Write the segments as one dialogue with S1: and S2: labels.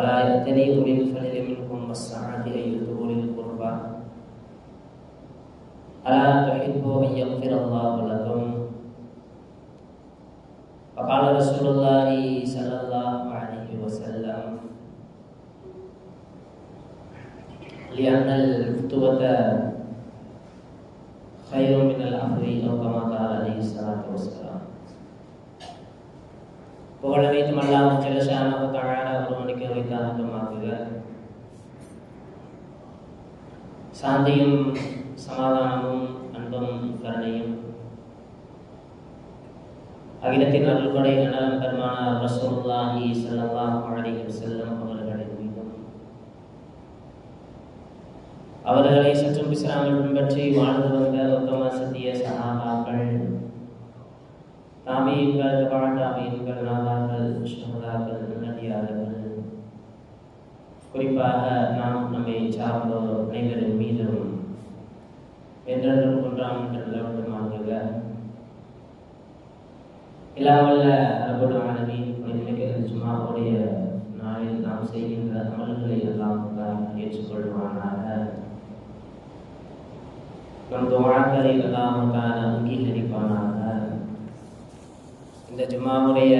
S1: ولا أولي الفضل منكم أن يؤتوا أولي القربى. ألا تحبوا أن يغفر الله لكم؟ فقال رسول الله صلى الله عليه وسلم لأن الفتوة خير من العفو أو كما قال عليه الصلاة والسلام. புகழ் அனைத்தும் அல்லாஹ் ஜல்லஷானஹு தஆலா ஒருவனுக்கு உரித்தானதுமாகுக சாந்தியும் சமாதானமும் அன்பும் கருணையும் அகிலத்தின் அருள்படை நலம் பெருமானார் ரசூலுல்லாஹி ஸல்லல்லாஹு அலைஹி செல்லும் அவர்களின் மீதும் அவர்களை சற்றும் பிசராமல் பின்பற்றி வாழ்ந்து வந்த உத்தம சத்திய சகாபா தாமியங்கள் தாமியங்கள் நாதாக்கள் சுகதாக்கள் நடிகார்கள் குறிப்பாக நாம் நம்மை சார்ந்தோர் அனைவரின் மீதும் என்றென்றும் ஒன்றாம் நிலவட்டுமாகுக இல்லாமல்ல ரபுல் ஆலமீன் இன்னைக்கு ஜும்மாவுடைய நாளில் நாம் செய்கின்ற அமல்களை எல்லாம் தான் ஏற்றுக்கொள்வானாக நம் துவாக்களை எல்லாம் தான் அங்கீகரிப்பானாக இந்த ஜுமாவுடைய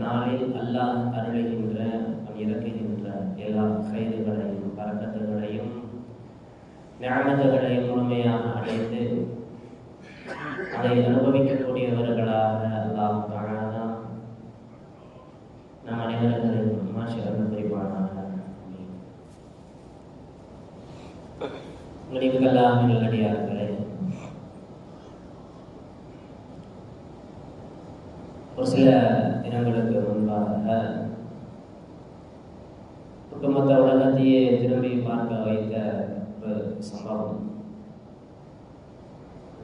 S1: நாளில் அல்லாஹ் அருளுகின்ற அவன் இறக்குகின்ற எல்லா கைதுகளையும் பறக்கத்துகளையும் ஞாபகங்களையும் முழுமையாக அடைந்து அதை அனுபவிக்கக்கூடியவர்களாக அல்லாஹ் தானா நம் அனைவர்களையும் மாற்றி அருள் புரிவானாக முடிவுகளாக நல்லடியார்களே ஒரு சில தினங்களுக்கு முன்பாக ஒட்டுமொத்த உலகத்தையே திரும்பி பார்க்க வைத்த ஒரு சம்பவம்.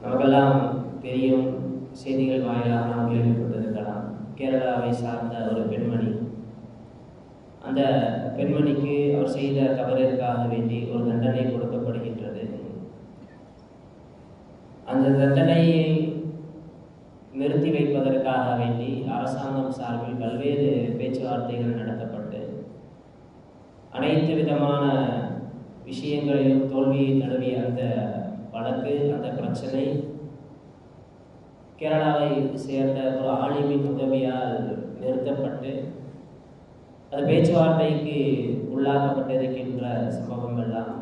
S1: நமக்கெல்லாம் தெரியும் செய்திகள் வாயிலாக நாம் கேள்விப்பட்டிருக்கலாம். கேரளாவை சார்ந்த ஒரு பெண்மணி. அந்த பெண்மணிக்கு அவர் செய்த தவறிற்காக வேண்டி ஒரு தண்டனை கொடுக்கப்படுகின்றது. அந்த தண்டனையை வைப்பதற்காக வேண்டி அரசாங்கம் சார்பில் பல்வேறு பேச்சுவார்த்தைகள் நடத்தப்பட்டு அனைத்து விதமான விஷயங்களிலும் தோல்வியை தழுவிய அந்த வழக்கு அந்த பிரச்சனை கேரளாவை சேர்ந்த ஒரு ஆலிமின் உதவியால் நிறுத்தப்பட்டு அது பேச்சுவார்த்தைக்கு உள்ளாக்கப்பட்டிருக்கின்ற சம்பவம் எல்லாம்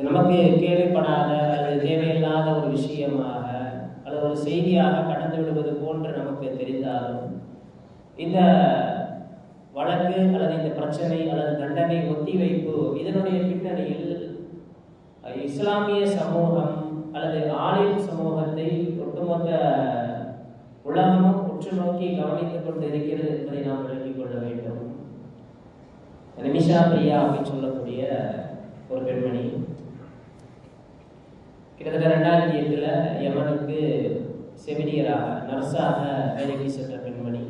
S1: நமக்கு கேள்விப்படாத அல்லது தேவையில்லாத ஒரு விஷயமாக அது ஒரு செய்தியாக கடந்து விடுவது போன்று நமக்கு தெரிந்தாலும் இந்த வழக்கு அல்லது இந்த பிரச்சனை அல்லது தண்டனை ஒத்திவைப்பு இதனுடைய பின்னணியில் இஸ்லாமிய சமூகம் அல்லது ஆலிம் சமூகத்தை ஒட்டுமொத்த உலகமும் உற்று நோக்கி கவனித்துக் கொண்டு இருக்கிறது என்பதை நாம் விளங்கிக் கொள்ள வேண்டும். நிமிஷா பிரியா அப்படின்னு சொல்லக்கூடிய ஒரு பெண்மணி கிட்டத்தட்ட ரெண்டாயிரத்தி எட்டில் யமனுக்கு செவிலியராக நர்ஸாக வேலைக்கு சென்ற பெண்மணி.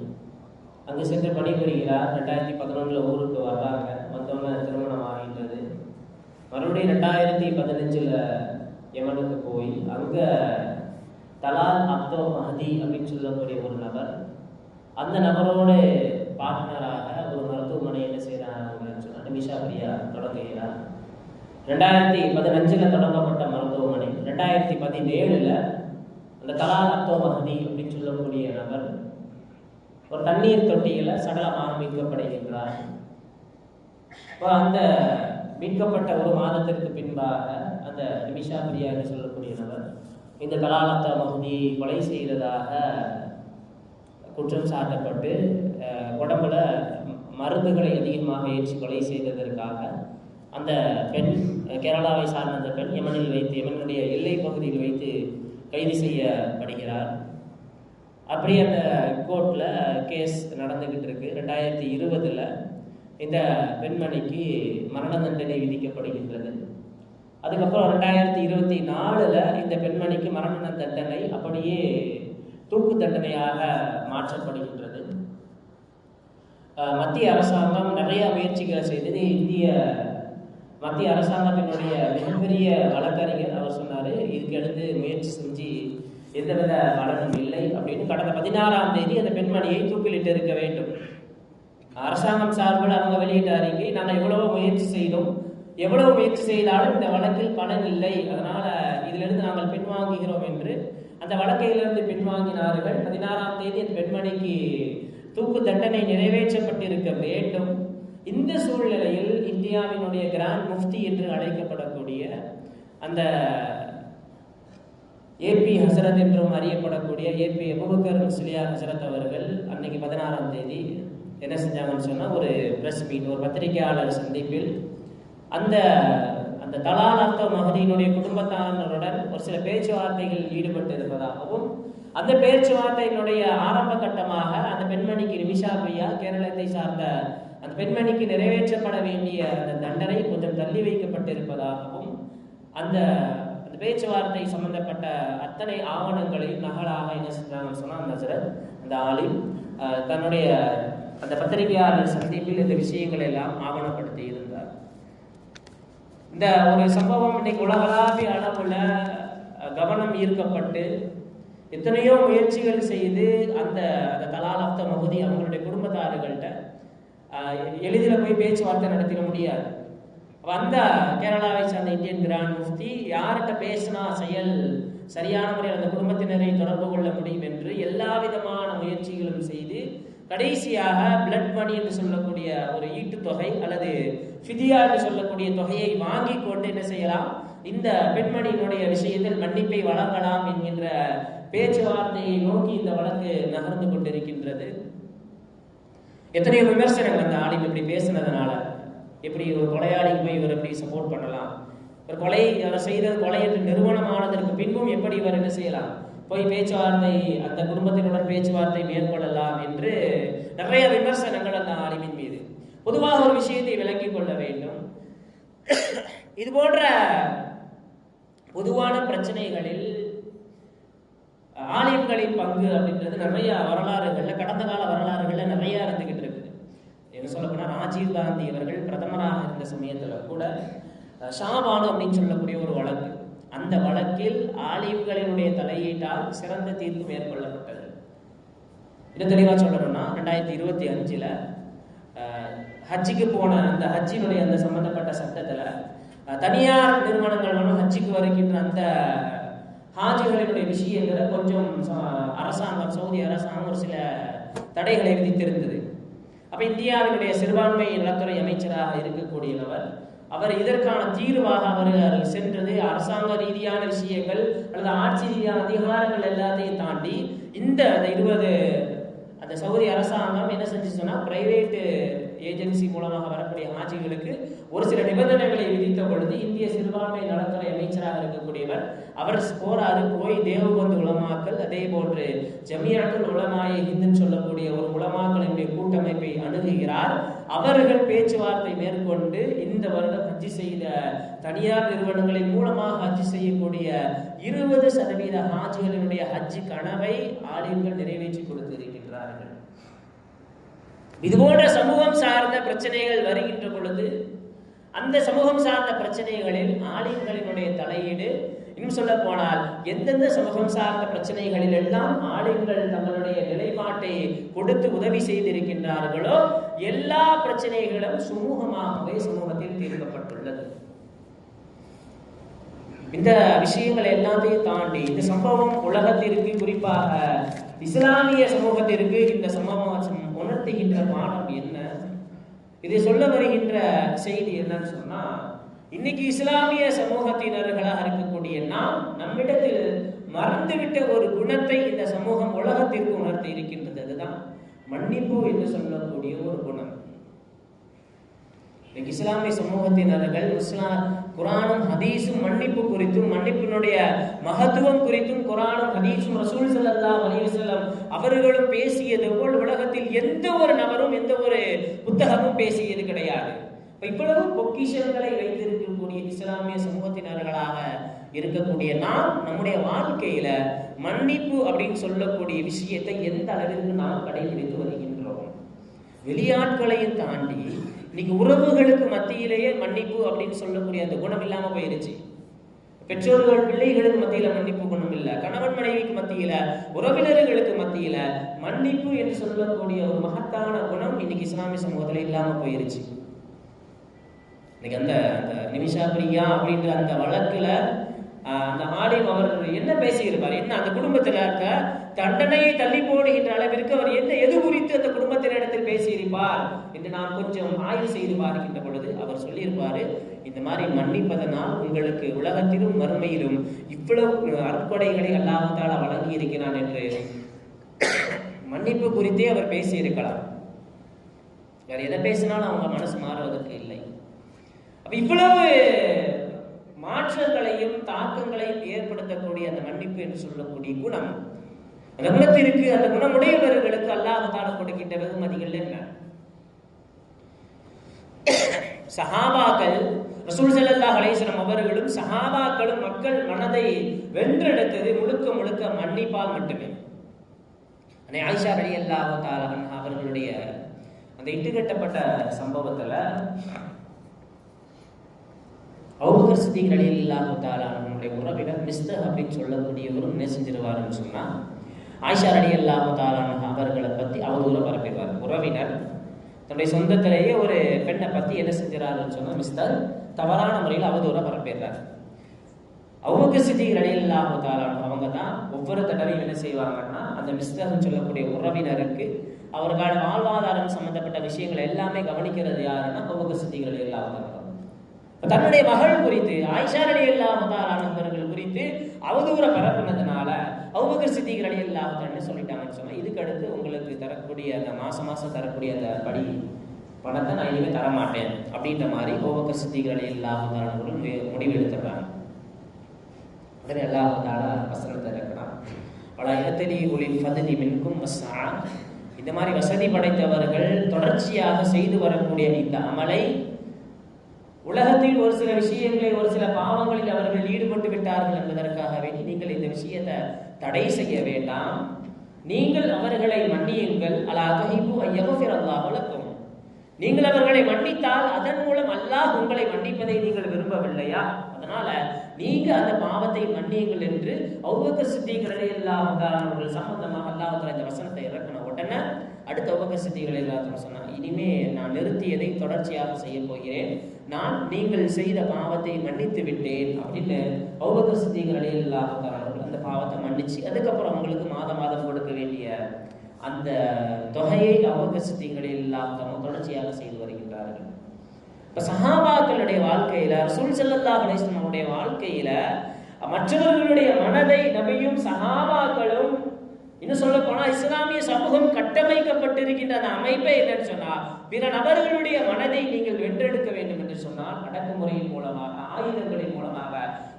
S1: அங்கே சென்று பணிபுரிகிறார். ரெண்டாயிரத்தி பதினொன்றில் ஊருக்கு வர்றாங்க. மற்றவங்க திருமணம் ஆகின்றது. மறுபடியும் ரெண்டாயிரத்தி பதினஞ்சில் யமனுக்கு போய் அங்கே தலால் அப்தோ மஹதி அப்படின்னு சொல்லக்கூடிய ஒரு நபர் அந்த நபரோடு பார்ட்னராக ஒரு மருத்துவமனை என்ன செய்கிறாங்கன்னு சொன்னால் நிமிஷா பிரியா தொடங்குகிறார். ரெண்டாயிரத்தி பதினஞ்சில் தொடங்கப்பட்ட மருத்துவமனை. ரெண்டாயிரத்தி பதினேழில் அந்த தலாலத்தோ மகதி அப்படின்னு சொல்லக்கூடிய நபர் ஒரு தண்ணீர் தொட்டியில் சடலமாக மீட்கப்படுகின்றார். இப்போ அந்த மீட்கப்பட்ட ஒரு மாதத்திற்கு பின்பாக அந்த நிமிஷா பிரியா என்று சொல்லக்கூடிய நபர் இந்த கலாலத்த மகுதி கொலை செய்ததாக குற்றம் சாட்டப்பட்டு உடம்புல மருந்துகளை அதிகமாக ஏற்றி கொலை செய்ததற்காக அந்த பெண் கேரளாவை சார்ந்த அந்த பெண் யமனில் வைத்து யமனுடைய எல்லை பகுதியில் வைத்து கைது செய்யப்படுகிறார். அப்படி அந்த கோர்ட்டில் கேஸ் நடந்துக்கிட்டு இருக்கு. ரெண்டாயிரத்தி இருபதில் இந்த பெண்மணிக்கு மரண தண்டனை விதிக்கப்படுகின்றது. அதுக்கப்புறம் ரெண்டாயிரத்தி இருபத்தி நாலில் இந்த பெண்மணிக்கு மரண தண்டனை அப்படியே தூக்கு தண்டனையாக மாற்றப்படுகின்றது. மத்திய அரசாங்கம் நிறைய முயற்சிகளை செய்தது இந்திய மத்திய அரசாங்கத்தினுடைய மிகப்பெரிய வழக்கறிஞர் அவர் சொன்னார் இதுக்கடுத்து முயற்சி செஞ்சு எந்தவித பலனும் இல்லை அப்படின்னு. கடந்த பதினாறாம் தேதி அந்த பெண்மணியை தூக்கிலிட்டு இருக்க வேண்டும். அரசாங்கம் சார்பில் அவங்க வெளியிட்ட அறிக்கை நாங்கள் எவ்வளவோ முயற்சி செய்தோம். எவ்வளவு முயற்சி செய்தாலும் இந்த வழக்கில் பலன் இல்லை. அதனால இதிலிருந்து நாங்கள் பின்வாங்குகிறோம் என்று. அந்த வழக்கையிலிருந்து பின்வாங்கினார்கள். பதினாறாம் தேதி அந்த பெண்மணிக்கு தூக்கு தண்டனை நிறைவேற்றப்பட்டிருக்க வேண்டும். இந்த சூழ்நிலையில் இந்தியாவினுடைய கிராண்ட் முஃப்தி என்று அழைக்கப்படக்கூடிய அந்த ஏபி ஹசரத் என்றும் அறியப்படக்கூடிய ஏபி அபுபக்கர் முஸ்லியா ஹசரத் அவர்கள் அன்னைக்கு பதினாறாம் தேதி என்ன செஞ்சாங்கன்னு சொன்னால் ஒரு பிரஸ் மீட் ஒரு பத்திரிகையாளர் சந்திப்பில் அந்த அந்த தலால் மகதியினுடைய குடும்பத்தாரர்களுடன் ஒரு சில பேச்சுவார்த்தைகள் ஈடுபட்டு இருப்பதாகவும் அந்த பேச்சுவார்த்தையினுடைய ஆரம்ப கட்டமாக அந்த பெண்மணிக்கு நிமிஷா பிரியா கேரளத்தை சார்ந்த அந்த பெண்மணிக்கு நிறைவேற்றப்பட வேண்டிய அந்த தண்டனை கொஞ்சம் தள்ளி வைக்கப்பட்டிருப்பதாகவும் அந்த அந்த பேச்சுவார்த்தை சம்பந்தப்பட்ட அத்தனை ஆவணங்களையும் நகலாக என்ன செஞ்சாங்கன்னு சொன்னால் நசரத் அந்த ஆலிம் தன்னுடைய அந்த பத்திரிகையாளர் சந்திப்பில் இந்த விஷயங்களை எல்லாம் ஆவணப்படுத்தி இருந்தார். இந்த ஒரு சம்பவம் இன்னைக்கு உலகளாவிய அளவுல கவனம் ஈர்க்கப்பட்டு எத்தனையோ முயற்சிகள் செய்து அந்த அந்த தலாலப்த மகுதி அவங்களுடைய குடும்பத்தார்கள்ட்ட எளிதில் போய் பேச்சுவார்த்தை நடத்திட முடியாது. வந்த கேரளாவை சார்ந்த இந்தியன் கிராண்ட் முஃப்தி யார்கிட்ட பேசினா செயல் சரியான முறையில் அந்த குடும்பத்தினரை தொடர்பு கொள்ள முடியும் என்று எல்லா விதமான முயற்சிகளும் செய்து கடைசியாக பிளட் மணி என்று சொல்லக்கூடிய ஒரு ஈட்டு தொகை அல்லது ஃபிதியா என்று சொல்லக்கூடிய தொகையை வாங்கி கொண்டு என்ன செய்யலாம்? இந்த பெண்மணியினுடைய விஷயத்தில் மன்னிப்பை வழங்கலாம் என்கின்ற பேச்சுவார்த்தையை நோக்கி இந்த வழக்கு நகர்ந்து கொண்டிருக்கின்றது. எத்தனையோ விமர்சனங்கள் அந்த ஆளுங்க இப்படி பேசுனதுனால. எப்படி ஒரு கொலையாளிக்கு போய் இவர் எப்படி சப்போர்ட் பண்ணலாம்? ஒரு கொலை அவர் செய்தது கொலை என்று நிறுவனமானதற்கு பின்பும் எப்படி இவர் என்ன செய்யலாம்? போய் பேச்சுவார்த்தை அந்த குடும்பத்தினுடன் பேச்சுவார்த்தை மேற்கொள்ளலாம் என்று நிறைய விமர்சனங்கள் அந்த ஆலிமின் மீது. பொதுவாக ஒரு விஷயத்தை விளங்கிக் கொள்ள வேண்டும். இது போன்ற பொதுவான பிரச்சனைகளில் ஆலயங்களின் பங்கு அப்படின்றது நிறைய வரலாறுகளில் கடந்த கால வரலாறுகளில் நிறைய இருந்துகிட்டு இருக்குது. என்ன சொல்லப்போனால் ராஜீவ் காந்தி அவர்கள் பிரதமராக இருந்த சமயத்தில் கூட ஷாபானு அப்படின்னு சொல்லக்கூடிய ஒரு வழக்கு. அந்த வழக்கில் ஆலிம்களினுடைய தலையீட்டால் சிறந்த தீர்ப்பு மேற்கொள்ளப்பட்டது. இன்னும் தெளிவாக சொல்லணும்னா ரெண்டாயிரத்தி இருபத்தி அஞ்சில் ஹஜ்ஜிக்கு போன அந்த ஹஜ்ஜினுடைய அந்த சம்மந்தப்பட்ட சட்டத்தில் தனியார் நிறுவனங்கள் ஹஜ்ஜிக்கு வருகின்ற அந்த ஹாஜிகளினுடைய விஷயங்களை கொஞ்சம் அரசாங்கம் சவுதி அரசாங்கம் ஒரு சில தடைகளை விதித்திருந்தது. அப்ப இந்தியாவினுடைய சிறுபான்மை நலத்துறை அமைச்சராக இருக்கக்கூடியவர் அவர் இதற்கான தீர்வாக அவர் சென்றது. அரசாங்க ரீதியான விஷயங்கள் அல்லது ஆட்சி ரீதியான அதிகாரங்கள் எல்லாத்தையும் தாண்டி இந்த இருபது அந்த சவுதி அரசாங்கம் என்ன செஞ்சு சொன்னால் பிரைவேட்டு ஏஜென்சி மூலமாக வரக்கூடிய ஆட்சிகளுக்கு ஒரு சில நிபந்தனைகளை விதித்த பொழுது இந்திய சிறுபான்மை நலத்துறை அமைச்சராக இருக்கக்கூடியவர் அவர் போறாரு போய் தேவபந்து உலமாக்கல் அதே போன்று ஜமியாக்கள் உலமாய ஹிந்துன்னு சொல்லக்கூடிய ஒரு உலமாக்களினுடைய கூட்டமைப்பை அணுகுகிறார். அவர்கள் பேச்சுவார்த்தை மேற்கொண்டு இந்த வருடம் ஹஜ்ஜி செய்த தனியார் நிறுவனங்களின் மூலமாக ஹஜ்ஜி செய்யக்கூடிய இருபது சதவீத ஹாஜிகளினுடைய ஹஜ்ஜி கனவை ஆலயங்கள் நிறைவேற்றி கொடுத்து இதுபோன்ற சமூகம் சார்ந்த பிரச்சனைகள் வருகின்ற பொழுது அந்த சமூகம் சார்ந்த பிரச்சனைகளில் ஆலயங்களினுடைய தலையீடு இன்னும் சொல்ல போனால் எந்தெந்த சமூகம் சார்ந்த பிரச்சனைகளில் எல்லாம் ஆலயங்கள் தங்களுடைய நிலைப்பாட்டை கொடுத்து உதவி செய்திருக்கின்றார்களோ எல்லா பிரச்சனைகளும் சுமூகமாகவே சமூகத்தில் தீர்க்கப்பட்டுள்ளது. இந்த விஷயங்கள் எல்லாத்தையும் தாண்டி இந்த சம்பவம் உலகத்திற்கு குறிப்பாக இஸ்லாமிய சமூகத்திற்கு இந்த சம்பவம் உணர்த்துகின்ற பாடம் என்ன? இதை சொல்ல வருகின்ற செய்தி என்னன்னு சொன்னா இன்னைக்கு இஸ்லாமிய சமூகத்தினர்களாக இருக்கக்கூடிய நாம் நம்மிடத்தில் மறந்துவிட்ட ஒரு குணத்தை இந்த சமூகம் உலகத்திற்கு உணர்த்தி இருக்கின்றது. அதுதான் மன்னிப்பு என்று சொல்லக்கூடிய ஒரு குணம். இன்னைக்கு இஸ்லாமிய சமூகத்தினர்கள் இஸ்லாம் குரானும் ஹதீஸும் மன்னிப்பு குறித்தும் மன்னிப்பினுடைய மகத்துவம் குறித்தும் குரானும் ஹதீஸும் ரசூல் ஸல்லல்லாஹு அலைஹி அவர்களும் பேசியது போல் உலகத்தில் எந்த ஒரு நபரும் எந்த ஒரு புத்தகமும் பேசியது கிடையாது. இப்போ இவ்வளவு பொக்கிஷங்களை வைத்திருக்கக்கூடிய இஸ்லாமிய சமூகத்தினர்களாக இருக்கக்கூடிய நாம் நம்முடைய வாழ்க்கையில மன்னிப்பு அப்படின்னு சொல்லக்கூடிய விஷயத்தை எந்த அளவிற்கு நாம் கடைபிடித்து வருகின்றோம்? வெளியாட்களையும் தாண்டி இன்னைக்கு உறவுகளுக்கு மத்தியிலேயே மன்னிப்பு அப்படின்னு சொல்லக்கூடிய அந்த குணம் இல்லாம போயிருச்சு. பெற்றோர்கள் பிள்ளைகளுக்கு மத்தியில மன்னிப்பு குணம் இல்லை. கணவன் மனைவிக்கு மத்தியில உறவினர்களுக்கு மத்தியில மன்னிப்பு என்று சொல்லக்கூடிய ஒரு மகத்தான குணம் இன்னைக்கு இஸ்லாமிய சமூகத்துல இல்லாம போயிருச்சு. இன்னைக்கு அந்த அந்த நிமிஷா பிரியா அப்படின்ற அந்த வழக்குல அந்த ஆலிம் அவர் என்ன பேசியிருப்பார்? என்ன அந்த குடும்பத்துல இருக்க தண்டனையை தள்ளி போடுகின்ற அளவிற்கு அவர் என்ன எது குறித்து அந்த குடும்பத்தினரிடத்தில் பேசியிருப்பார் என்று நாம் கொஞ்சம் ஆய்வு செய்து பார்க்கின்ற பொழுது அவர் சொல்லியிருப்பாரு இந்த மாதிரி மன்னிப்பதனால் உங்களுக்கு உலகத்திலும் மறுமையிலும் இவ்வளவு அற்படைகளை அல்லாஹால வழங்கி இருக்கிறான் என்று மன்னிப்பு குறித்தே அவர் பேசியிருக்கலாம். வேற எதை பேசினாலும் அவங்க மனசு மாறுவதற்கு இல்லை. அப்ப இவ்வளவு மாற்றங்களையும் தாக்கங்களையும் ஏற்படுத்தக்கூடிய அந்த மன்னிப்பு என்று சொல்லக்கூடிய குணம் அந்த அந்த குணமுடையவர்களுக்கு அல்லாஹால கொடுக்கின்ற வெகுமதிகள் என்ன? சஹாபாக்கள் ரசூல் செல்லல்லா அலைஹி அவர்களும் சஹாபாக்களும் மக்கள் மனதை வென்றெடுத்தது முழுக்க முழுக்க மன்னிப்பால் மட்டுமே. அன்னை ஆயிஷா அலி தஆலா அவர்களுடைய அந்த இட்டுக்கட்டப்பட்ட சம்பவத்துல அவுகர் சித்திகளில் ரலியல்லாஹு தஆலா அவர்களுடைய உறவினர் மிஸ்தர் அப்படின்னு சொல்லக்கூடியவரும் என்ன செஞ்சிருவாருன்னு சொன்னா ஆயிஷா அடி தஆலா தாரான அவர்களை பத்தி அவதூறு பரப்பிடுவார் உறவினர். தன்னுடைய சொந்தத்திலேயே ஒரு பெண்ணை பத்தி என்ன செஞ்சிறாருன்னு சொன்னால் மிஸ்டர் தவறான முறையில் அவதூற பரப்பிடுறார் அவங்க அடி இல்லாம தஆலா அவங்க தான் ஒவ்வொரு தடவையும் என்ன செய்வாங்கன்னா அந்த மிஸ்டர்னு சொல்லக்கூடிய உறவினருக்கு அவர்களோட வாழ்வாதாரம் சம்பந்தப்பட்ட விஷயங்கள் எல்லாமே கவனிக்கிறது யாருன்னா அவங்க சித்திகள் இல்லாம தஆலா தன்னுடைய மகள் குறித்து ஆயிஷா அலி அல்லாஹர்கள் குறித்து அவதூற பரப்புனதுனால அவுபக்கர் சித்திகர் அலி அல்லாஹ் சொல்லிட்டாங்கன்னு சொன்னால் இதுக்கு அடுத்து உங்களுக்கு தரக்கூடிய அந்த மாசம் மாசம் தரக்கூடிய அந்த படி பணத்தை நான் இனிமேல் தர மாட்டேன் அப்படின்ற மாதிரி அவுபக்கர் சித்திகர் அலி அல்லாஹர்களும் முடிவு எடுத்துடுறாங்க உடனே அல்லாஹால வசனத்தை இறக்கிறான். பல இடத்திலே உளின் பதவி மின்கும் வசா. இந்த மாதிரி வசதி படைத்தவர்கள் தொடர்ச்சியாக செய்து வரக்கூடிய இந்த அமலை உலகத்தில் ஒரு சில விஷயங்களை ஒரு சில பாவங்களில் அவர்கள் ஈடுபட்டு விட்டார்கள் என்பதற்காகவே நீங்கள் இந்த விஷயத்தை தடை செய்ய வேண்டாம். நீங்கள் அவர்களை மன்னியுங்கள். அலா தஹிபு ஐயகஃபிர் அல்லாஹ் நீங்கள் அவர்களை மன்னித்தால் அதன் மூலம் அல்லாஹ் உங்களை மன்னிப்பதை நீங்கள் விரும்பவில்லையா? அதனால நீங்க அந்த பாவத்தை மன்னியுங்கள் என்று அவ்வக சித்திகளை எல்லாம் அவர்கள் சம்பந்தமாக அல்லாஹ் இந்த வசனத்தை இறக்கணும் உடனே அடுத்த உபக சித்திகளை எல்லாத்தையும் சொன்னா இனிமே நான் நிறுத்தியதை தொடர்ச்சியாக செய்ய போகிறேன். நான் நீங்கள் செய்த பாவத்தை மன்னித்து விட்டேன் அப்படின்னு அவ்வக சித்திகளை இல்லாதவர்கள் அந்த பாவத்தை மன்னிச்சு அதுக்கப்புறம் அவங்களுக்கு மாதம் மாதம் கொடுக்க வேண்டிய அந்த தொகையை அவங்க சித்திகளில் இல்லாமல் தொடர்ச்சியாக செய்து வருகின்றார்கள். இப்ப சஹாபாக்களுடைய வாழ்க்கையில ரசூல் செல்லல்லா அலைஹி அவருடைய வாழ்க்கையில மற்றவர்களுடைய மனதை நபியும் சஹாபாக்களும் இன்னும் சொல்ல போனா இஸ்லாமிய சமூகம் கட்டமைக்கப்பட்டிருக்கின்ற அந்த அமைப்பை என்னன்னு சொன்னா பிற நபர்களுடைய மனதை நீங்கள் வென்றெடுக்க வேண்டும் என்று சொன்னால் அடக்குமுறையின் மூலமாக ஆயுதங்களின் மூலமாக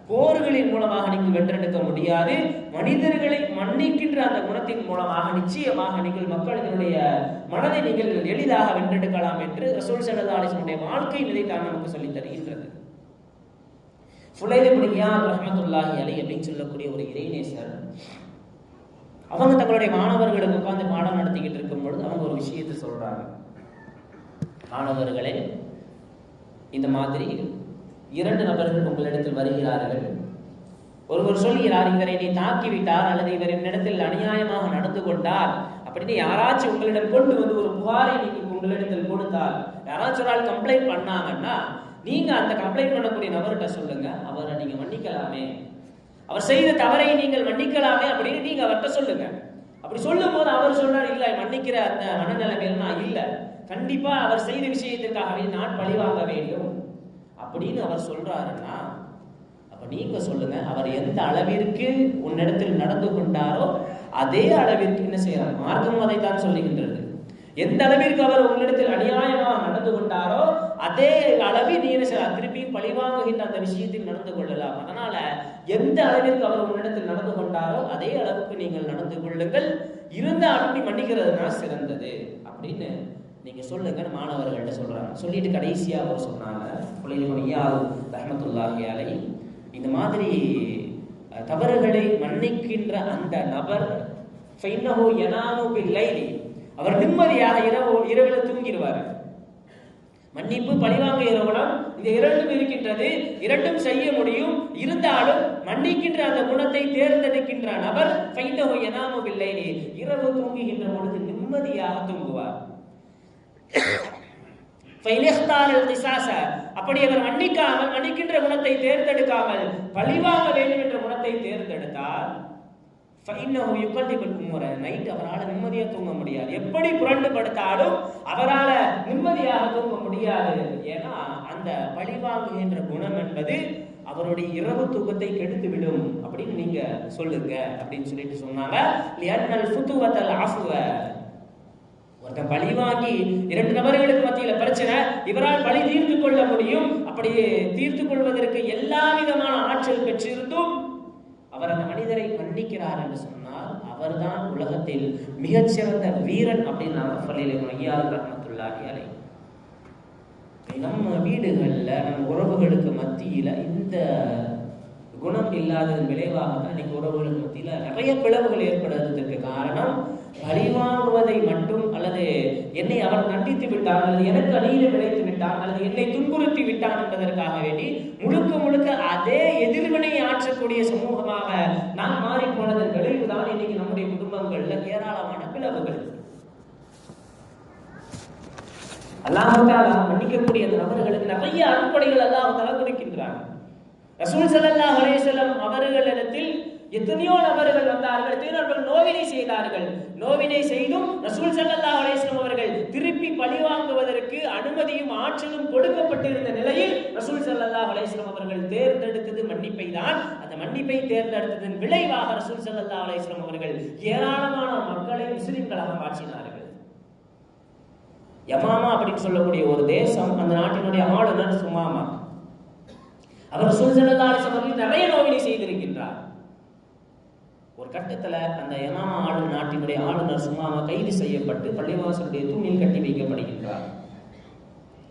S1: போர்களின் மூலமாக நீங்கள் வென்றெடுக்க முடியாது. மனிதர்களை மன்னிக்கின்ற அந்த குணத்தின் மூலமாக நிச்சயமாக நீங்கள் மக்களினுடைய மனதை நீங்கள் எளிதாக வென்றெடுக்கலாம் என்று ரசூல் சனதாலிசனுடைய வாழ்க்கை நிலைத்தான் நமக்கு சொல்லித் தருகின்றது. ஃபுலைலிபுடியா ரஹமத்துல்லாஹி அலி அப்படின்னு சொல்லக்கூடிய ஒரு இறைநேசர் அவங்க தங்களுடைய மாணவர்களுக்கு உட்காந்து பாடம் நடத்திக்கிட்டு இருக்கும் பொழுது அவங்க ஒரு விஷயத்தை சொல்றாங்க. மாணவர்களே இந்த மாதிரி இரண்டு நபர்கள் உங்களிடத்தில் வருகிறார்கள். ஒருவர் சொல்கிறார் இவரை நீ தாக்கி விட்டார் அல்லது இவர் என்னிடத்தில் அநியாயமாக நடந்து கொண்டார். அப்படின்னு யாராச்சும் உங்களிடம் கொண்டு வந்து ஒரு புகாரை நீங்க உங்களிடத்தில் கொடுத்தால் யாராச்சும் ஒரு ஆள் கம்ப்ளைண்ட் பண்ணாங்கன்னா நீங்க அந்த கம்ப்ளைண்ட் பண்ணக்கூடிய நபர்கிட்ட சொல்லுங்க. அவரை நீங்க மன்னிக்கலாமே. அவர் செய்த தவறை நீங்கள் மன்னிக்கலாமே அப்படின்னு நீங்க அவர்கிட்ட சொல்லுங்க. அப்படி சொல்லும் போது அவர் சொல்றார் இல்ல மன்னிக்கிற அந்த மனநிலைமையில் நான் இல்ல. கண்டிப்பா அவர் செய்த விஷயத்திற்காகவே நான் பழிவாங்க வேண்டும். அப்படின்னு அவர் சொல்றாருன்னா அப்ப நீங்க சொல்லுங்க அவர் எந்த அளவிற்கு உன்னிடத்தில் நடந்து கொண்டாரோ அதே அளவிற்கு என்ன செய்யறார்? மார்க்கம் அதைத்தான் சொல்லுகின்றது. எந்த அளவிற்கு அவர் உங்களிடத்தில் அநியாயமாக நடந்து கொண்டாரோ அதே அளவில் நீ என்ன திருப்பியும் பழிவாங்குகின்ற அந்த விஷயத்தில் நடந்து கொள்ளலாம். அதனால எந்த அளவிற்கு அவர் உங்களிடத்தில் நடந்து கொண்டாரோ அதே அளவுக்கு நீங்கள் நடந்து கொள்ளுங்கள். இருந்த நீ மன்னிக்கிறதுனா சிறந்தது அப்படின்னு நீங்க சொல்லுங்கன்னு மாணவர்கள்ட்ட சொல்றாங்க. சொல்லிட்டு கடைசியா அவர் சொன்னாங்க. புலையால் ரஹமத்துல்லாஹி அலை. இந்த மாதிரி தவறுகளை மன்னிக்கின்ற அந்த நபர் ஃபைனஹோ யனாமு பில்லைலி அவர் நிம்மதியாக இரவு இரவில் தூங்கிடுவார். மன்னிப்பு பழிவாங்க இரவலம். இந்த இரண்டும் இருக்கின்றது. இரண்டும் செய்ய முடியும். இருந்தாலும் மன்னிக்கின்ற அந்த குணத்தை தேர்ந்தெடுக்கின்ற நபர் ஃபைன்னஹு யனாமு பில்லைலி. இரவு தூங்குகின்ற பொழுது நிம்மதியாக தூங்குவார். அப்படி அவர் மன்னிக்காமல் மன்னிக்கின்ற குணத்தை தேர்ந்தெடுக்காமல் பழிவாங்க வேண்டும் என்ற குணத்தை தேர்ந்தெடுத்தால் ஃபைன்னஹு யுகல்லிபுல் உம்ர. நைட் அவரால் நிம்மதியாக தூங்க முடியாது. எப்படி புரண்டு படுத்தாலும் அவரால் நிம்மதியாக தூங்க முடியாது. ஏன்னா அந்த பழிவாங்குகின்ற குணம் என்பது அவருடைய இரவு தூக்கத்தை கெடுத்து விடும் அப்படின்னு நீங்க சொல்லுங்க அப்படின்னு சொல்லிட்டு சொன்னாங்க. லியன்னல் ஃபுதுவத்தல் ஒருத்தன் பழி வாங்கி இரண்டு நபர்களுக்கு மத்தியில பிரச்சனை இவரால் பழி தீர்த்து கொள்ள முடியும். அப்படி தீர்த்து கொள்வதற்கு எல்லா விதமான ஆற்றல் பெற்றிருந்தும் அவர் அந்த மனிதரை மன்னிக்கிறார் என்று சொன்னால் அவர்தான் உலகத்தில் மிகச்சிறந்த வீரன் அப்படின்னு நாம சொல்லியிருக்கோம் ரஹமத்துல்லாஹி அலை நம்ம வீடுகள்ல நம்ம உறவுகளுக்கு மத்தியில இந்த குணம் இல்லாததன் விளைவாக தான் இன்னைக்கு உறவுகளுக்கு மத்தியில நிறைய பிளவுகள் ஏற்படுவதற்கு காரணம் பழிவாங்குவதை மட்டும் அல்லது என்னை அவர் தண்டித்து விட்டார் அல்லது எனக்கு அணியில் விளைத்து விட்டான் அல்லது என்னை துன்புறுத்தி விட்டான் என்பதற்காக வேண்டி முழுக்க முழுக்க அதே எதிர்வினை ஆற்றக்கூடிய சமூகமாக நாம் மாறி போனதன் விளைவுதான் இன்னைக்கு நம்முடைய குடும்பங்கள்ல ஏராளமான பிளவுகள். அல்லாஹால மன்னிக்கக்கூடிய நபர்களுக்கு நிறைய அறுப்படைகள் அல்லாஹால தலை ரசூல் ஸல்லல்லாஹு அலைஹி அவர்களிடத்தில் எத்தனையோ நபர்கள் வந்தார்கள் எத்தனையோ நபர்கள் நோவினை செய்தார்கள். நோவினை செய்தும் ரசூல் சல்லா அலேஸ்லம் அவர்கள் திருப்பி பழிவாங்குவதற்கு அனுமதியும் ஆற்றலும் கொடுக்கப்பட்டிருந்த நிலையில் ரசூல் சல்லா அலேஸ்லம் அவர்கள் தேர்ந்தெடுத்தது மன்னிப்பை தான். அந்த மன்னிப்பை தேர்ந்தெடுத்ததன் விளைவாக ரசூல் சல்லா அலேஸ்லம் அவர்கள் ஏராளமான மக்களை முஸ்லிம்களாக மாற்றினார்கள். யமாமா அப்படின்னு சொல்லக்கூடிய ஒரு தேசம் அந்த நாட்டினுடைய ஆளுநர் சுமாமா. அவர் சுல்சலதாரிசம் அவர்கள் நிறைய நோவினை செய்திருக்கிறார். ஒரு கட்டத்தில் அந்த யமாமா ஆளு நாட்டினுடைய ஆளுநர் சுமாமா கைது செய்யப்பட்டு பள்ளிவாசலுடைய தூணில் கட்டி வைக்கப்படுகின்றார்.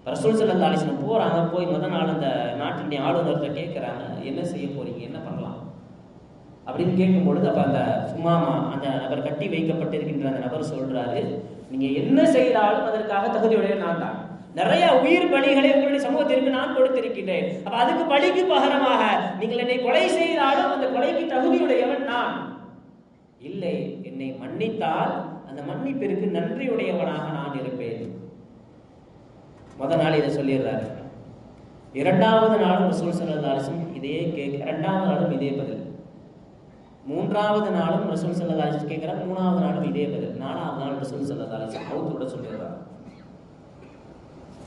S1: ரசூல் செல்ல அலிஸ்லம் போகிறாங்க போய் முத நாள் அந்த நாட்டினுடைய ஆளுநர்கிட்ட கேட்குறாங்க என்ன செய்ய போறீங்க? என்ன பண்ணலாம்? அப்படின்னு கேட்கும்பொழுது அப்போ அந்த சுமாமா அந்த நபர் கட்டி வைக்கப்பட்டிருக்கின்ற அந்த நபர் சொல்றாரு நீங்க என்ன செய்தாலும் அதற்காக தகுதியுடைய நான் தான். நிறைய உயிர் பலிகளை உங்களுடைய சமூகத்திற்கு நான் கொடுத்திருக்கின்றேன். அப்ப அதுக்கு பலிக்கு பகரமாக நீங்கள் என்னை கொலை செய்தாலும் அந்த கொலைக்கு தகுதியுடையவன் நான். இல்லை என்னை மன்னித்தால் அந்த மன்னிப்பிற்கு நன்றியுடையவனாக நான் இருப்பேன். முத நாள் இதை சொல்லிடுறாரு. இரண்டாவது நாளும் ரசூல் சல்லா இதையே இதே கேட்க இரண்டாவது நாளும் இதே பதில். மூன்றாவது நாளும் ரசூல் சல்லா அலிஸ்லம் கேட்கிறார் மூணாவது நாளும் இதே பதில். நாலாவது நாள் ரசூல் சல்லா அவுத்து விட சொல்லிடுறார்.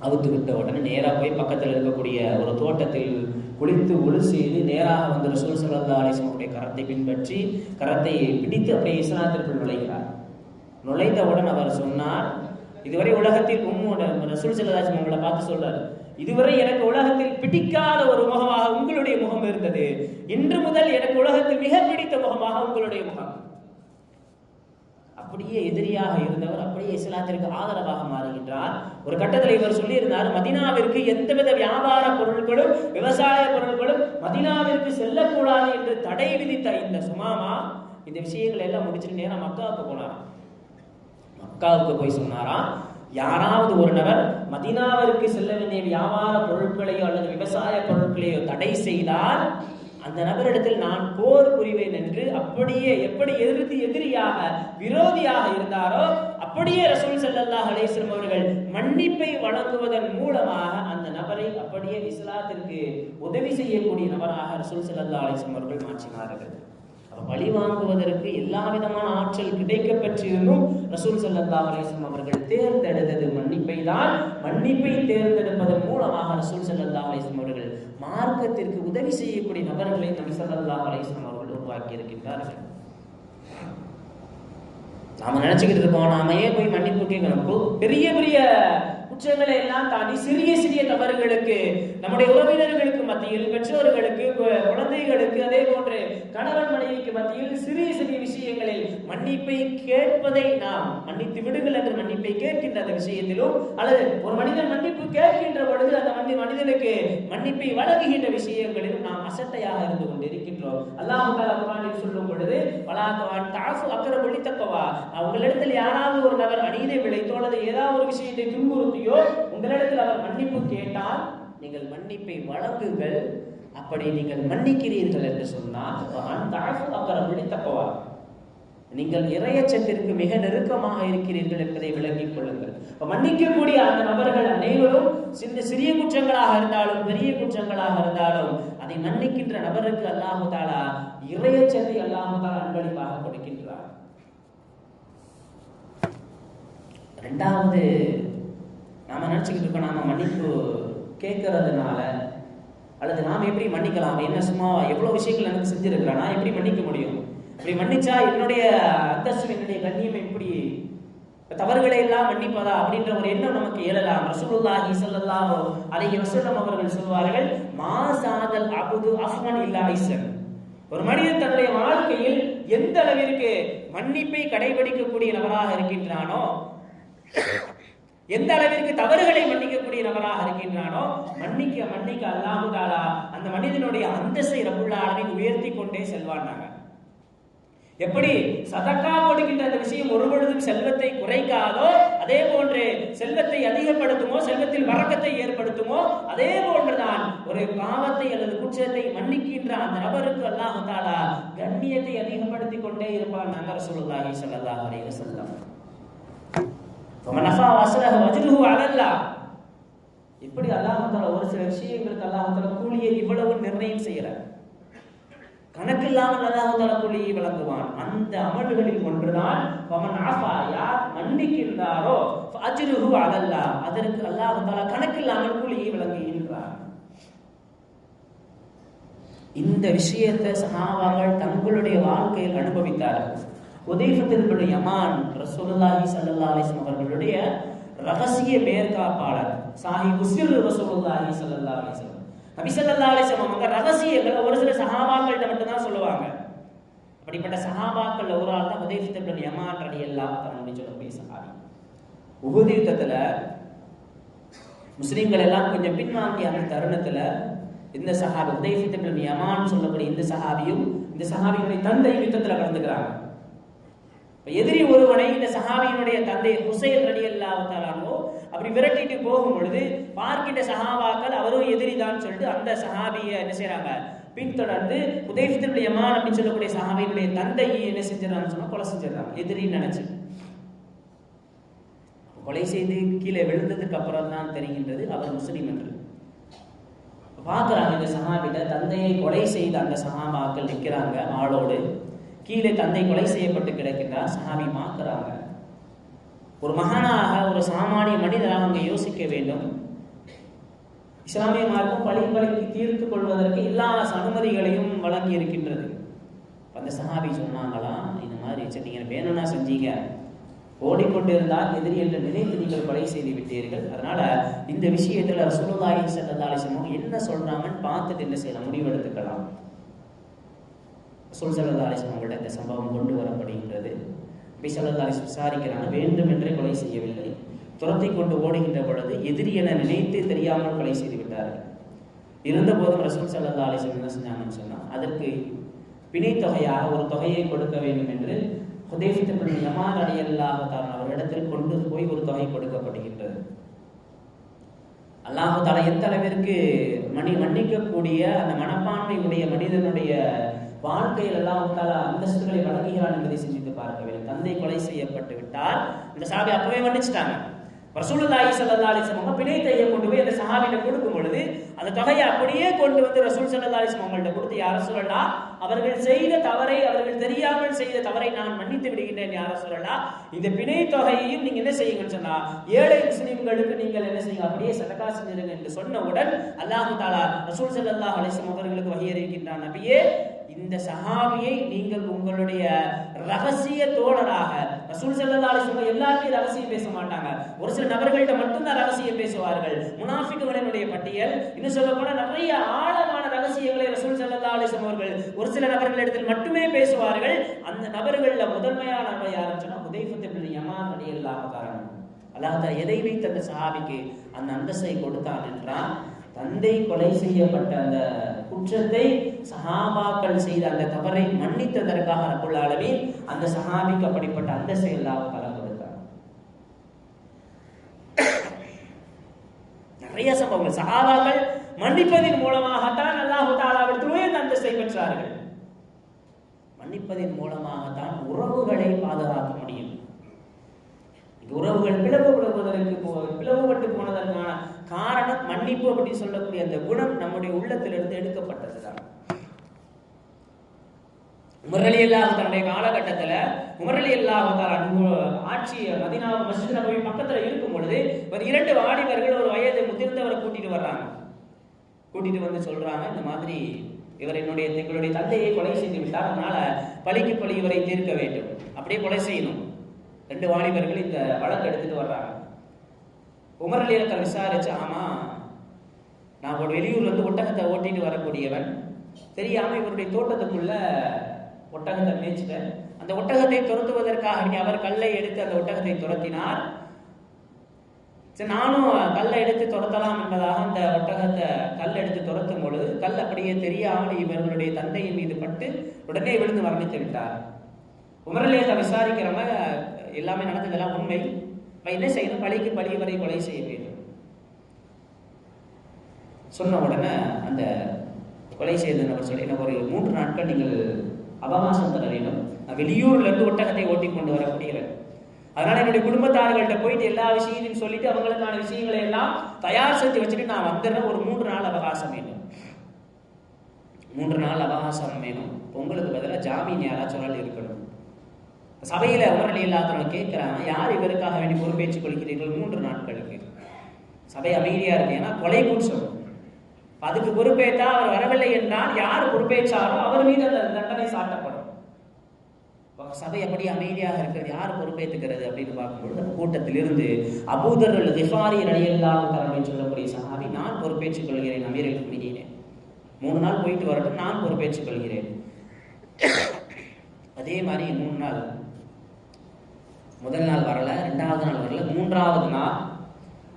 S1: அவுத்து விட்ட உடனே நேராக போய் பக்கத்தில் இருக்கக்கூடிய ஒரு தோட்டத்தில் குளித்து ஒழு செய்து நேராக வந்து ரசூல் சல்லா அலிஸ்லமுடைய கரத்தை பின்பற்றி கரத்தை பிடித்து அப்படியே இஸ்லாத்திற்குள் நுழைகிறார். நுழைந்தவுடன் அவர் சொன்னார் இதுவரை உலகத்தில் உம்மோட ரசூல் சல்லா உங்களை பார்த்து சொல்றாரு. இதுவரை எனக்கு உலகத்தில் பிடிக்காத ஒரு முகமாக உங்களுடைய முகம் இருந்தது. இன்று முதல் எனக்கு உலகத்தில் மிக பிடித்த முகமாக உங்களுடைய முகம் அப்படியே எதிரியாக இருந்தவர் அப்படியே இஸ்லாத்திற்கு ஆதரவாக மாறுகின்றார். ஒரு கட்டத்தில் இவர் சொல்லியிருந்தார் மதினாவிற்கு எந்தவித வியாபார பொருட்களும் விவசாய பொருட்களும் மதினாவிற்கு செல்லக்கூடாது என்று தடை விதித்த இந்த சுமாமா இந்த விஷயங்களை எல்லாம் முடிச்சுட்டு நேரம் மக்காவுக்கு போனாராம். மக்காவுக்கு போய் சொன்னாராம் யாராவது ஒரு நபர் மதினாவிற்கு செல்ல வேண்டிய வியாபார பொருட்களையோ அல்லது விவசாய பொருட்களையோ தடை செய்தால் அந்த நபரிடத்தில் நான் போர் புரிவேன் என்று அப்படியே எப்படி எதிர்த்து எதிரியாக விரோதியாக இருந்தாரோ அப்படியே ரசூல் செல்லல்லா அலைஹி அவர்கள் மன்னிப்பை வழங்குவதன் மூலமாக அந்த நபரை அப்படியே இஸ்லாத்திற்கு உதவி செய்யக்கூடிய நபராக ரசூல் செல்லல்லா அலைஹி அவர்கள் மாற்றினார்கள். பழி வாங்குவதற்கு எல்லா விதமான ஆற்றல் கிடைக்க பெற்றிருந்தும் ரசூல் சல்லா அலைஹி அவர்கள் தேர்ந்தெடுத்தது மன்னிப்பை தான். மன்னிப்பை தேர்ந்தெடுப்பதன் மூலமாக ரசூல் சல்லா அலைஹி அவர்கள் மார்க்கத்திற்கு உதவி செய்யக்கூடிய நபர்களை நபி சல்லா அலிஸ்லாம் அவர்கள் உருவாக்கி இருக்கின்றார்கள் நாம நினைச்சுக்கிட்டு இருக்கோம் நாம ஏன் போய் மன்னிப்பு கேட்கணும் பெரிய பெரிய குற்றங்களை எல்லாம் தாண்டி சிறிய சிறிய தவறுகளுக்கு நம்முடைய உறவினர்களுக்கு மத்தியில் பெற்றோர்களுக்கு குழந்தைகளுக்கு அதே போன்று கணவன் மனைவிக்கு மத்தியில் சிறிய சிறிய விஷயங்களில் மன்னிப்பை கேட்பதை நாம் மன்னித்து விடுங்கள் என்று மன்னிப்பை கேட்கின்ற அந்த விஷயத்திலும் அல்லது ஒரு மனிதன் மன்னிப்பு கேட்கின்ற பொழுது அந்த மனித மனிதனுக்கு மன்னிப்பை வழங்குகின்ற விஷயங்களிலும் நாம் அசட்டையாக இருந்து கொண்டிருக்கின்றோம். அல்லாஹ் தாலா சொல்லும் பொழுது வளாகவான் தாசு அக்கற ஒளித்தக்கவா உங்களிடத்தில் யாராவது ஒரு நபர் அநீதை விளைத்தோ அல்லது ஏதாவது ஒரு விஷயத்தை துன்புறுத்தியோ உங்களிடத்தில் அவர் மன்னிப்பு கேட்டால் நீங்கள் மன்னிப்பை வழங்குங்கள். அப்படி நீங்கள் மன்னிக்கிறீர்கள் என்று சொன்னால் அப்புறம் தாசு நீங்கள் இறையச்சத்திற்கு மிக நெருக்கமாக இருக்கிறீர்கள் என்பதை விளங்கிக் கொள்ளுங்கள். இப்ப மன்னிக்கக்கூடிய அந்த நபர்கள் அனைவரும் சின்ன சிறிய குற்றங்களாக இருந்தாலும் பெரிய குற்றங்களாக இருந்தாலும் அதை மன்னிக்கின்ற நபருக்கு அல்லாஹு தாலா இறையச்சத்தை அல்லாஹு தாலா அன்பளிப்பாக கொடுக்கின்றார். ரெண்டாவது நாம் நினச்சிக்கிட்டு இருக்கோம் நாம் மன்னிப்பு கேட்கறதுனால அல்லது நாம் எப்படி மன்னிக்கலாம்? என்ன சும்மா எவ்வளோ விஷயங்கள் எனக்கு செஞ்சிருக்கிறேன் நான் எப்படி மன்னிக்க முடியும்? இப்படி மன்னிச்சா என்னுடைய அந்தஸ்து என்னுடைய கண்ணியம் எப்படி தவறுகளை எல்லாம் மன்னிப்பதா? அப்படின்ற ஒரு எண்ணம் நமக்கு எழலாம் ரசூலுல்லாஹி ஸல்லல்லாஹு அலைஹி வஸல்லம் அவர்கள் சொல்வார்கள் மா சாதல் அபுது அஃமன் இல்லா ஐசன் ஒரு மனிதன் தன்னுடைய வாழ்க்கையில் எந்த அளவிற்கு மன்னிப்பை கடைபிடிக்கக்கூடிய நபராக இருக்கின்றானோ எந்த அளவிற்கு தவறுகளை மன்னிக்கக்கூடிய நபராக இருக்கின்றானோ மன்னிக்க மன்னிக்க அல்லாமுதாலா அந்த மனிதனுடைய அந்தஸ்தை ரபுல்லா உயர்த்தி கொண்டே செல்வானாங்க எப்படி? சதக்கா கொடுக்கின்ற அந்த விஷயம் ஒரு பொழுதும் செல்வத்தை குறைக்காதோ அதே போன்று செல்வத்தை அதிகப்படுத்துமோ செல்வத்தில் வரக்கத்தை ஏற்படுத்துமோ அதே போன்றுதான் ஒரு பாவத்தை அல்லது குற்றத்தை மன்னிக்கின்ற அந்த நபருக்கு அல்லாஹு தாலா கண்ணியத்தை அதிகப்படுத்தி கொண்டே இருப்பான். நாங்க ரசூலுல்லாஹி சொல்லலாம் அலைஹி வஸல்லம். நஃபா வசலக வஜ்ருஹு அலல்லா இப்படி அல்லாஹால ஒரு சில விஷயங்களுக்கு அல்லாஹால கூலியை இவ்வளவு நிர்ணயம் செய்யற கணக்கு இல்லாமல் அல்லாஹால கூலியை வழங்குவான். அந்த அமல்களில் ஒன்றுதான் பவன் ஆஃபா யார் மன்னிக்கின்றாரோ அஜ்ருஹு அலல்லா அதற்கு அல்லாஹால கணக்கு இல்லாமல் கூலியை வழங்குகின்றார். இந்த விஷயத்தை சஹாபாக்கள் தங்களுடைய வாழ்க்கையில் அனுபவித்தார்கள். உதயபத்தின் யமான் ரசூலுல்லாஹி ஸல்லல்லாஹு அலைஹி வஸல்லம் அவர்களுடைய ரகசிய மேற்காப்பாளர் சாஹி உஸ்ர் ரசூலுல்லாஹி ஸல்லல்லாஹு அலைஹி வஸல்லம். நபி ஸல்லல்லாஹு அலைஹி வஸல்லம் அவங்க ரகசியங்களை ஒரு சில சஹாபாக்கள்கிட்ட மட்டும் தான் சொல்லுவாங்க. அப்படிப்பட்ட சஹாபாக்கள் ஒரு ஆள் தான் உதயபத்தின் யமான் ரலியல்லாஹு தஆலா சொல்லக்கூடிய சஹாபி. உஹுத் யுத்தத்துல முஸ்லிம்கள் எல்லாம் கொஞ்சம் பின்வாங்கிய அந்த தருணத்துல இந்த சஹாபி உதயபின் யமான் சொல்லக்கூடிய இந்த சஹாபியும் இந்த சஹாபியுடைய தந்தை யுத்தத்துல கலந்துக்கிறாங்க. எதிரி ஒருவனை இந்த சஹாபியினுடைய தந்தை ஹுசைன் ரடி அல்லாஹாலோ அப்படி விரட்டிட்டு போகும் பொழுது பார்க்கின்ற சஹாபாக்கள் அவரும் எதிரி தான் சொல்லிட்டு அந்த சஹாபியை என்ன செய்யறாங்க பின்தொடர்ந்து உதயத்தினுடைய யமான் அப்படின்னு சொல்லக்கூடிய சஹாபியினுடைய தந்தையை என்ன செஞ்சிடறான்னு சொன்னா கொலை செஞ்சிடறாங்க. எதிரின்னு நினைச்சு. கொலை செய்து கீழே விழுந்ததுக்கு அப்புறம் தான் தெரிகின்றது அவர் முஸ்லீம் என்று. பார்க்குறாங்க இந்த சஹாபிட்ட தந்தையை கொலை செய்த அந்த சஹாபாக்கள் நிற்கிறாங்க ஆளோடு. கீழே தந்தை கொலை செய்யப்பட்டு கிடக்கின்றார் சஹாபி பார்க்குறாங்க ஒரு மகனாக ஒரு சாமானிய மனிதராக அவங்க யோசிக்க வேண்டும். இஸ்லாமிய மார்க்கம் பழி பழிக்கு தீர்த்து கொள்வதற்கு எல்லா அனுமதிகளையும் வழங்கி இருக்கின்றது. அந்த சஹாபி சொன்னாங்களாம் இந்த மாதிரி சரி நீங்கள் வேணும்னா செஞ்சீங்க. ஓடிக்கொண்டிருந்தால் எதிரி என்று நினைத்து நீங்கள் கொலை செய்து விட்டீர்கள். அதனால இந்த விஷயத்தில் ரசூலுல்லாஹி ஸல்லல்லாஹு அலைஹி என்ன சொல்றாங்கன்னு பார்த்துட்டு என்ன செய்யலாம் முடிவெடுத்துக்கலாம் சுல்சல்லா அலிஸ்லாம் அலைஹி அவங்கள்ட்ட இந்த சம்பவம் கொண்டு வரப்படுகின்றது நபி சல்லா அலைஹி விசாரிக்கிறாங்க வேண்டுமென்றே கொலை செய்யவில்லை. துரத்தை கொண்டு ஓடுகின்ற பொழுது எதிரி என நினைத்து தெரியாமல் கொலை செய்து விட்டார்கள். இருந்த போதும் ரசூல் சல்லா அலைஹி என்ன செஞ்சாங்கன்னு சொன்னா அதற்கு பிணை தொகையாக ஒரு தொகையை கொடுக்க வேண்டும் என்று ஹுதைஃபித் யமான் ரலியல்லாஹு தஆலா அவரிடத்தில் கொண்டு போய் ஒரு தொகை கொடுக்கப்படுகின்றது. அல்லாஹு தலை எந்த அளவிற்கு மணி மன்னிக்கக்கூடிய அந்த மனப்பான்மை உடைய மனிதனுடைய வாழ்க்கையில் எல்லாம் தாலா அந்தஸ்துகளை வழங்குகிறான் என்பதை சிந்தித்து பார்க்க வேண்டும் தந்தை கொலை செய்யப்பட்டு விட்டால் இந்த சாபி அப்பவே மன்னிச்சிட்டாங்க. ரசூலுல்லாஹி ஸல்லல்லாஹு அலைஹி வஸல்லம் பிணை தைய கொண்டு போய் அந்த சஹாபிட்ட கொடுக்கும் பொழுது அந்த தொகையை அப்படியே கொண்டு வந்து ரசூல் ஸல்லல்லாஹு அலைஹி வஸல்லம் அவங்கள்ட்ட கொடுத்து யார சொல்லலாம் அவர்கள் செய்த தவறை அவர்கள் தெரியாமல் செய்த தவறை நான் மன்னித்து விடுகின்றேன் யார சொல்லலாம் இந்த பிணை தொகையையும் நீங்க என்ன செய்யுங்கன்னு சொன்னா ஏழை முஸ்லிம்களுக்கு நீங்கள் என்ன செய்யுங்க அப்படியே சதகா செஞ்சிருங்க என்று சொன்னவுடன் அல்லாஹு தாலா ரசூல் ஸல்லல்லாஹு அலைஹி வஸல்லம் அவர்களுக்கு வகை அறிவிக்கின்றான். அப்படியே
S2: இந்த சஹாபியை நீங்கள் உங்களுடைய ரகசிய தோழராக ரசூல் செல்லதாலே சொல்ல எல்லாருமே ரகசியம் பேச மாட்டாங்க. ஒரு சில நபர்கள்ட்ட மட்டும்தான் ரகசியம் பேசுவார்கள். முனாஃபிக்குகளினுடைய பட்டியல் இன்னும் சொல்ல போனா நிறைய ஆழமான ரகசியங்களை ரசூல் செல்லதாலே அவர்கள் ஒரு சில நபர்களிடத்தில் மட்டுமே பேசுவார்கள். அந்த நபர்கள்ல முதன்மையான நபர் யாருன்னு சொன்னா ஹுதைஃபத் யமான் ரலியல்லாஹு காரணம் அல்லாஹ் எதை வைத்து அந்த சஹாபிக்கு அந்த அந்தஸ்தை கொடுத்தான் என்றான் தந்தை கொலை செய்யப்பட்ட அந்த குற்றத்தை சஹாபாக்கள் செய்த அந்த தவறை மன்னித்ததற்காக ரப்புல் ஆலமீன் அந்த சஹாபிக்கு அப்படிப்பட்ட அந்த அல்லாஹ் தஆலா கொடுத்தார். நிறைய சம்பவங்கள். சஹாபாக்கள் மன்னிப்பதின் மூலமாகத்தான் அல்லாஹு தாலாவிடத்திலே அந்த அந்தஸ்தை பெற்றார்கள். மன்னிப்பதின் மூலமாகத்தான் உறவுகளை பாதுகாக்க முடியும். உறவுகள் பிளவுபடுவதற்கு போ- பிளவுபட்டு போனதற்கான காரணம் மன்னிப்பு அப்படின்னு சொல்லக்கூடிய அந்த குணம் நம்முடைய உள்ளத்திலிருந்து எடுக்கப்பட்டதுதான். உமரலி அல்லாஹ் தன்னுடைய காலகட்டத்தில் உமரலி அல்லாஹ் ஆட்சி மதினா மஸ்ஜித் நபவி பக்கத்தில் இருக்கும் பொழுது ஒரு இரண்டு வாலிபர்கள் ஒரு வயது முதிர்ந்தவரை கூட்டிட்டு வர்றாங்க. கூட்டிட்டு வந்து சொல்றாங்க இந்த மாதிரி இவர் என்னுடைய எங்களுடைய தந்தையை கொலை செய்து விட்டார் அதனால பழிக்கு பழி இவரை தீர்க்க வேண்டும். அப்படியே கொலை செய்யணும். ரெண்டு வாலிபர்கள் இந்த வழக்கு எடுத்துட்டு வர்றாங்க. உமர் அலியத்தை விசாரிச்சு ஆமா நான் ஒரு வெளியூர்ல இருந்து ஒட்டகத்தை ஓட்டிட்டு வரக்கூடியவன். தெரியாம இவருடைய தோட்டத்துக்குள்ள ஒட்டகத்தை மேய்ச்சிட்டேன். அந்த ஒட்டகத்தை துரத்துவதற்காக அவர் கல்லை எடுத்து அந்த ஒட்டகத்தை துரத்தினார். சரி நானும் கல்லை எடுத்து துரத்தலாம் என்பதாக அந்த ஒட்டகத்தை கல் எடுத்து துரத்தும் பொழுது கல் அப்படியே தெரியாமல் இவர்களுடைய தந்தையின் மீது பட்டு உடனே விழுந்து மரணித்து விட்டார். உமரலேச விசாரிக்கிறவங்க எல்லாமே நடந்ததெல்லாம் உண்மை. இப்ப என்ன செய்யணும் பழிக்கு பழி வரை கொலை செய்ய வேண்டும். சொன்ன உடனே அந்த கொலை செய்த நபர் சொல்லி எனக்கு ஒரு மூன்று நாட்கள் நீங்கள் அவகாசம் தர வேண்டும். நான் வெளியூர்ல இருந்து ஒட்டகத்தை ஓட்டி கொண்டு வர வரக்கூடியவன் அதனால என்னுடைய குடும்பத்தார்கள்ட்ட போயிட்டு எல்லா விஷயத்தையும் சொல்லிட்டு அவங்களுக்கான விஷயங்களை எல்லாம் தயார் செஞ்சு வச்சுட்டு நான் வந்துடுறேன். ஒரு மூன்று நாள் அவகாசம் வேண்டும். மூன்று நாள் அவகாசம் வேணும். பொங்கலுக்கு பதிலாக ஜாமீன் யாராச்சும் ஒரு இருக்கணும். சபையில் உமரலி இல்லாதவங்க கேட்குறாங்க யார் இவருக்காக வேண்டி பொறுப்பேற்றுக் கொள்கிறீர்கள்? மூன்று நாட்களுக்கு. சபை அமைதியாக இருக்கு. ஏன்னா கொலை சொல்லணும் அதுக்கு பொறுப்பேற்றா அவர் வரவில்லை என்றால் யார் பொறுப்பேற்றாரோ அவர் மீது அந்த தண்டனை சாட்டப்படும். சபை அப்படி அமைதியாக இருக்கிறது? யார் பொறுப்பேற்றுக்கிறது அப்படின்னு பார்க்கும்பொழுது அந்த கூட்டத்திலிருந்து அபூதர்கள் திஃபாரி நடையில்லாத தலைமை சொல்லக்கூடிய சஹாபி நான் பொறுப்பேற்றுக் கொள்கிறேன் அமீரல் முஃமினீனே மூணு நாள் போயிட்டு வரட்டும். நான் பொறுப்பேற்றுக் கொள்கிறேன். அதே மாதிரி மூணு நாள் முதல் நாள் வரல ரெண்டாவது நாள் வரல மூன்றாவது நாள்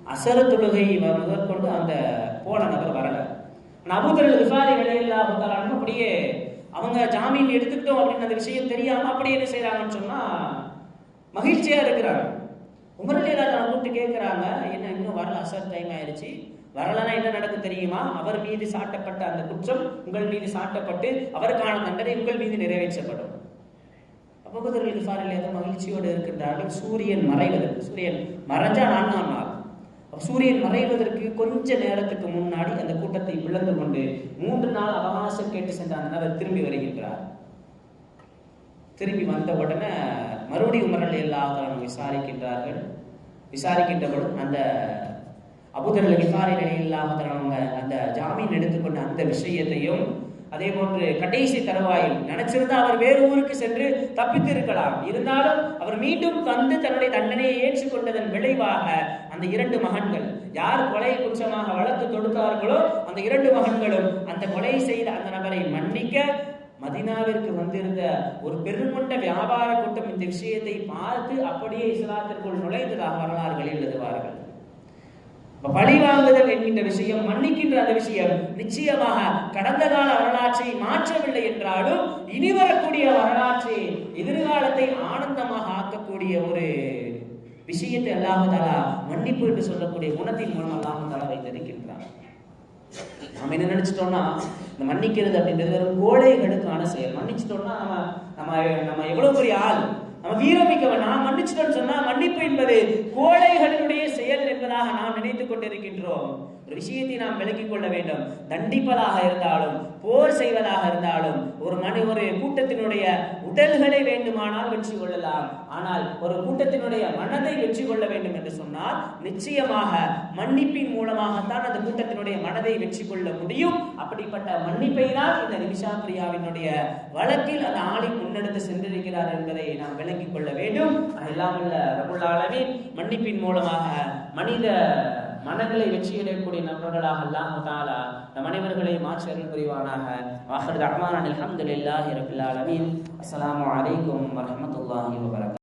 S2: அசர தொழுகை வ- முதற்கொண்டு அந்த போன நபர் வரல. நபுதல் விசாரி நிலையில்லாம அப்படியே அவங்க ஜாமீன் எடுத்துக்கிட்டோம் அப்படின்னு அந்த விஷயம் தெரியாம அப்படியே என்ன செய்கிறாங்கன்னு சொன்னா மகிழ்ச்சியா இருக்கிறாங்க. உமரலீலா தான் கூப்பிட்டு கேட்கிறாங்க என்ன இன்னும் வரல அசர் டைம் ஆயிடுச்சு வரலன்னா என்ன நடக்கும் தெரியுமா? அவர் மீது சாட்டப்பட்ட அந்த குற்றம் உங்கள் மீது சாட்டப்பட்டு அவருக்கான தண்டனை உங்கள் மீது நிறைவேற்றப்படும். அபுபக்கர் இஃபாரில் ஏதோ மகிழ்ச்சியோடு இருக்கின்றார்கள். சூரியன் மறைவதற்கு சூரியன் மறைஞ்சா நான்காம் நாள் சூரியன் மறைவதற்கு கொஞ்ச நேரத்துக்கு முன்னாடி அந்த கூட்டத்தை விழுந்து கொண்டு மூன்று நாள் அவகாசம் கேட்டு சென்ற அவர் திரும்பி வருகின்றார். திரும்பி வந்த உடனே மறுபடியும் உமரல் எல்லாத்தரம் விசாரிக்கின்றார்கள். விசாரிக்கின்ற பொழுது அந்த அபுதரல் விசாரணை இல்லாமல் அவங்க அந்த ஜாமீன் எடுத்துக்கொண்ட அந்த விஷயத்தையும் அதே போன்று கடைசி தருவாயில் நினைச்சிருந்தா அவர் வேறு ஊருக்கு சென்று தப்பித்து இருக்கலாம் இருந்தாலும் அவர் மீண்டும் வந்து தன்னுடைய தண்டனையை ஏற்றுக்கொண்டதன் விளைவாக அந்த இரண்டு மகன்கள் யார் கொலை குற்றமாக வளர்த்து தொடுத்தார்களோ அந்த இரண்டு மகன்களும் அந்த கொலை செய்த அந்த நபரை மன்னிக்க மதினாவிற்கு வந்திருந்த ஒரு பெருங்கொண்ட வியாபார கூட்டம் இந்த விஷயத்தை பார்த்து அப்படியே இஸ்லாத்திற்குள் நுழைந்ததாக வரலாறுகளில் எழுதுவார்கள். பழி வாங்குதல் என்கின்ற விஷயம் மன்னிக்கின்ற அந்த விஷயம் நிச்சயமாக கடந்த கால வரலாற்றை மாற்றவில்லை என்றாலும் இனி வரக்கூடிய வரலாற்றை எதிர்காலத்தை ஆனந்தமாக ஆக்கக்கூடிய ஒரு விஷயத்தை அல்லாமதாலா மன்னிப்பு என்று சொல்லக்கூடிய குணத்தின் மூலம் அல்லாமதாலா வைத்திருக்கின்றான். நாம் என்ன நினைச்சிட்டோம்னா இந்த மன்னிக்கிறது அப்படின்றது வெறும் கோழைகளுக்கான செயல். மன்னிச்சிட்டோம்னா நம்ம நம்ம நம்ம எவ்வளவு பெரிய ஆள். நம்ம வீரமிக்கவன். நான் மன்னிச்சிட்டோம்னு சொன்னா மன்னிப்பு என்பது கோழைகளினுடைய செயல் என்பதாக நாம் நினைத்துக் கொண்டிருக்கின்றோம். ஒரு விஷயத்தை நாம் விளக்கிக் கொள்ள வேண்டும். தண்டிப்பதாக இருந்தாலும் போர் செய்வதாக இருந்தாலும் ஒரு மனு ஒரு கூட்டத்தினுடைய உடல்களை வேண்டுமானால் வெற்றி கொள்ளலாம் ஆனால் ஒரு கூட்டத்தினுடைய மனதை வெற்றி கொள்ள வேண்டும் என்று சொன்னால் நிச்சயமாக மன்னிப்பின் மூலமாகத்தான் அந்த கூட்டத்தினுடைய மனதை வெற்றி கொள்ள முடியும். அப்படிப்பட்ட மன்னிப்பை தான் இந்த நிமிஷா பிரியாவினுடைய வழக்கில் அந்த ஆளை முன்னெடுத்து சென்றிருக்கிறார் என்பதை நாம் விளங்கிக் கொள்ள வேண்டும். அதெல்லாம் உள்ள ரபுல் மன்னிப்பின் மூலமாக மனித மனங்களை வெற்றியடையக்கூடிய நபர்களாக அல்லாஹ் தாலா நம் அனைவர்களை மாற்றி அருள் புரிவானாக. வாஹர் ரஹ்மான் அல்ஹம்துலில்லாஹி ரபில் ஆலமீன். அஸ்லாம் வலைக்கம் வரமத்துல்லாஹி வபரகாத்துஹு